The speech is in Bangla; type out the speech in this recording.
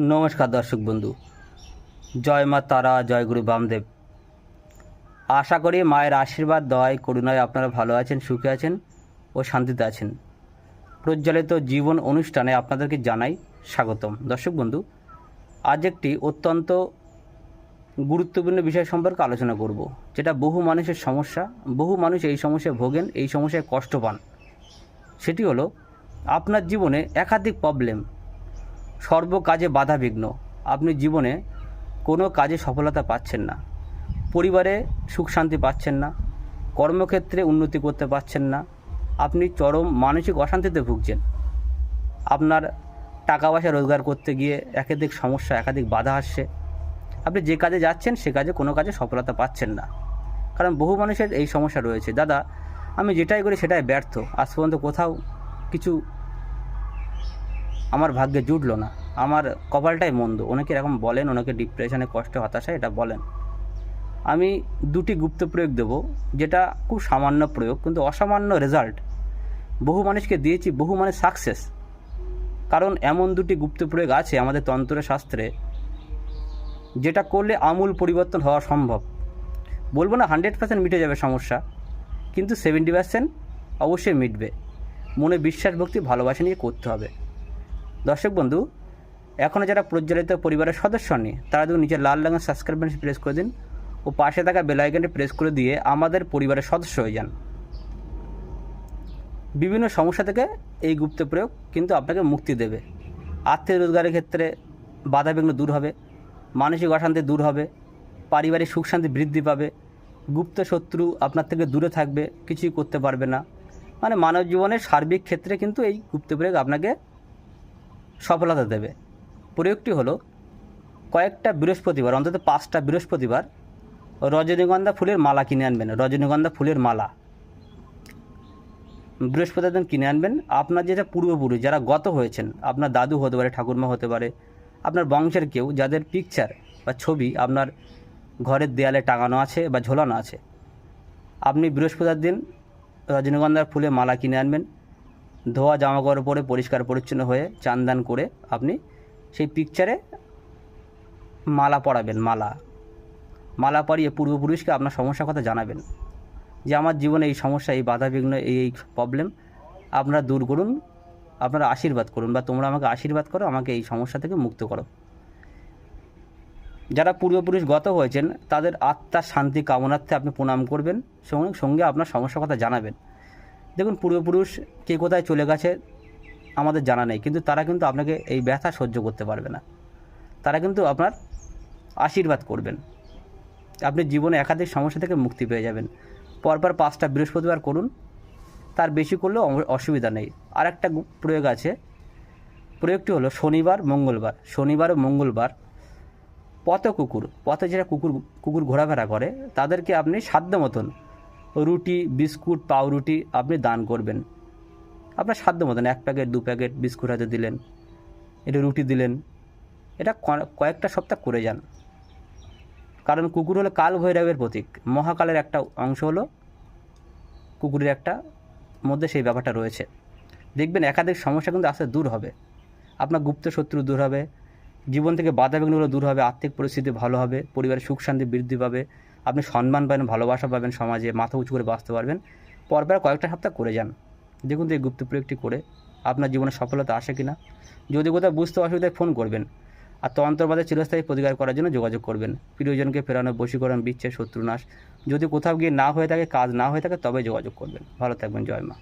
নমস্কার দর্শক বন্ধু। জয় মা তারা, জয় গুরু বামদেব। আশা করি মায়ের আশীর্বাদ, দয়, করুণায় আপনারা ভালো আছেন, সুখে আছেন ও শান্তিতে আছেন। প্রজ্বলিত জীবন অনুষ্ঠানে আপনাদেরকে জানাই স্বাগতম। দর্শক বন্ধু, আজ একটি অত্যন্ত গুরুত্বপূর্ণ বিষয় সম্পর্কে আলোচনা করব, যেটা বহু মানুষের সমস্যা, বহু মানুষ এই সমস্যায় ভোগেন, এই সমস্যায় কষ্ট পান। সেটি হলো, আপনার জীবনে একাধিক প্রবলেম সর্ব কাজে বাধাবিঘ্ন। আপনি জীবনে কোনো কাজে সফলতা পাচ্ছেন না। পরিবারে সুখ শান্তি পাচ্ছেন না। কর্মক্ষেত্রে উন্নতি করতে পারছেন না। আপনি চরম মানসিক অশান্তিতে ভুগছেন। আপনার টাকা পয়সা রোজগার করতে গিয়ে একাধিক সমস্যা, একাধিক বাধা আসছে। আপনি যে কাজে যাচ্ছেন, সে কাজে কোনো কাজে সফলতা পাচ্ছেন না। কারণ বহু মানুষের এই সমস্যা রয়েছে। দাদা, আমি যেটাই করি সেটাই ব্যর্থ। আজ পর্যন্ত কোথাও কিছু আমার ভাগ্যে জুটলো না। আমার কপালটাই মন্দ। অনেকে এরকম বলেন? অনেকে ডিপ্রেশনে কষ্ট হতাশা? এটা বলেন। আমি দুটি গুপ্ত প্রয়োগ দেবো, যেটা খুব সামান্য প্রয়োগ, কিন্তু অসামান্য রেজাল্ট বহু মানুষকে দিয়েছি, বহু মানুষ সাকসেস কারণ এমন দুটি গুপ্ত প্রয়োগ আছে আমাদের তন্ত্র শাস্ত্রে যেটা করলে আমূল পরিবর্তন হওয়া সম্ভব। বলব না হান্ড্রেড পার্সেন্ট মিটে যাবে সমস্যা, কিন্তু সেভেন্টি পার্সেন্ট অবশ্যই মিটবে। মনে বিশ্বাস, ভক্তি, ভালোবাসা নিয়ে করতে হবে। দর্শক বন্ধু এখনও যারা প্রজ্বলিত পরিবারের সদস্য নেই তারা যদি নিচে লাল রঙের সাবস্ক্রাইব বাটন প্রেস করে দিন ও পাশে থাকা বেল আইকনটি প্রেস করে দিয়ে আমাদের পরিবারের সদস্য হয়ে যান। বিভিন্ন সমস্যা থেকে এই গুপ্ত প্রয়োগ কিন্তু আপনাকে মুক্তি দেবে। আর্থিক রোজগারের ক্ষেত্রে বাধা বাধাবিঘ্ন দূর হবে, মানসিক অশান্তি দূর হবে, পারিবারিক সুখ শান্তি বৃদ্ধি পাবে, গুপ্ত শত্রু আপনার থেকে দূরে থাকবে, কিছুই করতে পারবে না। মানে মানব জীবনের সার্বিক ক্ষেত্রে কিন্তু এই গুপ্ত প্রয়োগ আপনাকে সফলতা দেবে। প্রয়োগটি হলো কয়েকটা বৃহস্পতিবার, অন্তত পাঁচটা বৃহস্পতিবার রজনীগন্ধা ফুলের মালা কিনে আনবেন, রজনীগন্ধা ফুলের মালা। বৃহস্পতিবার দিন কিনে আনবেন। আপনার যেটা পূর্বপুরুষ, যারা গত হয়েছেন, আপনার দাদু হতে পারে, ঠাকুরমা হতে পারে, আপনার বংশের কেউ, যাদের পিকচার বা ছবি আপনার ঘরের দেয়ালে টাঙানো আছে বা ঝোলানো আছে, আপনি বৃহস্পতিবার দিন রজনীগন্ধার ফুলে মালা কিনে আনবেন। ধোয়া জামা কাপড় পরে পরিষ্কার পরিচ্ছন্ন হয়ে চান্দান করে আপনি সেই পিকচারে মালা পরাবেন, মালা। মালা পরিয়ে পূর্বপুরুষকে আপনার সমস্যার কথা জানাবেন যে, আমার জীবনে এই সমস্যা, এই বাধাবিঘ্ন, এই এই প্রবলেম আপনারা দূর করুন, আপনারা আশীর্বাদ করুন বা তোমরা আমাকে আশীর্বাদ করো, আমাকে এই সমস্যা থেকে মুক্ত করো। যারা পূর্বপুরুষ গত হয়েছেন, তাদের আত্মার শান্তি কামনার্থে আপনি প্রণাম করবেন, সঙ্গে সঙ্গে আপনার সমস্যার কথা জানাবেন। দেখুন, পূর্বপুরুষ কে কোথায় চলে গেছে আমাদের জানা নেই, কিন্তু তারা কিন্তু আপনাকে এই ব্যথা সহ্য করতে পারবে না। তারা কিন্তু আপনার আশীর্বাদ করবেন। আপনি জীবনে একাধিক সমস্যা থেকে মুক্তি পেয়ে যাবেন। পরপর পাঁচটা বৃহস্পতিবার করুন, তার বেশি করলেও অসুবিধা নেই। আর একটা প্রয়োগ আছে, প্রয়োগটি হলো শনিবার, মঙ্গলবার। শনিবার ও মঙ্গলবার পথ কুকুর, পথে যেটা কুকুর কুকুর ঘোরাফেরা করে, তাদেরকে আপনি সাধ্য মতন রুটি, বিস্কুট, পাউরুটি আপনি দান করবেন। আপনার সাধ্য মতন এক প্যাকেট, দু প্যাকেট বিস্কুট হয়তো দিলেন, এটা রুটি দিলেন, এটা কয়েকটা সপ্তাহ করে যান। কারণ কুকুর হলো কাল ভৈরবের প্রতীক। মহাকালের একটা অংশ হলো কুকুরের একটা মধ্যে সেই ব্যাপারটা রয়েছে। দেখবেন একাধিক সমস্যা কিন্তু আস্তে দূর হবে। আপনার গুপ্ত শত্রু দূর হবে। জীবন থেকে বাধা বিঘ্নগুলো দূর হবে। আর্থিক পরিস্থিতি ভালো হবে। পরিবারের সুখ শান্তি বৃদ্ধি পাবে। আপনি সম্মান পাবেন, ভালোবাসা পাবেন, সমাজে মাথা উঁচু করে বাঁচতে পারবেন। পরপর কয়েকটা সপ্তাহ করে যান। দেখুন তো এই গুপ্ত প্রয়োগটি করে। আপনার জীবনে সফলতা আসে কিনা? যদি কোথাও বুঝতে অসুবিধায় ফোন করবেন আর তন্ত্রবাদের চিরস্থায়ী প্রতিকার করার জন্য যোগাযোগ করবেন। প্রিয়জনকে ফেরানো, বশীকরণ, বিচ্ছেদ, শত্রুনাশ। যদি কোথাও গিয়ে না হয়ে থাকে, কাজ না হয়ে থাকে তবে যোগাযোগ করবেন। ভালো থাকবেন, জয় মা।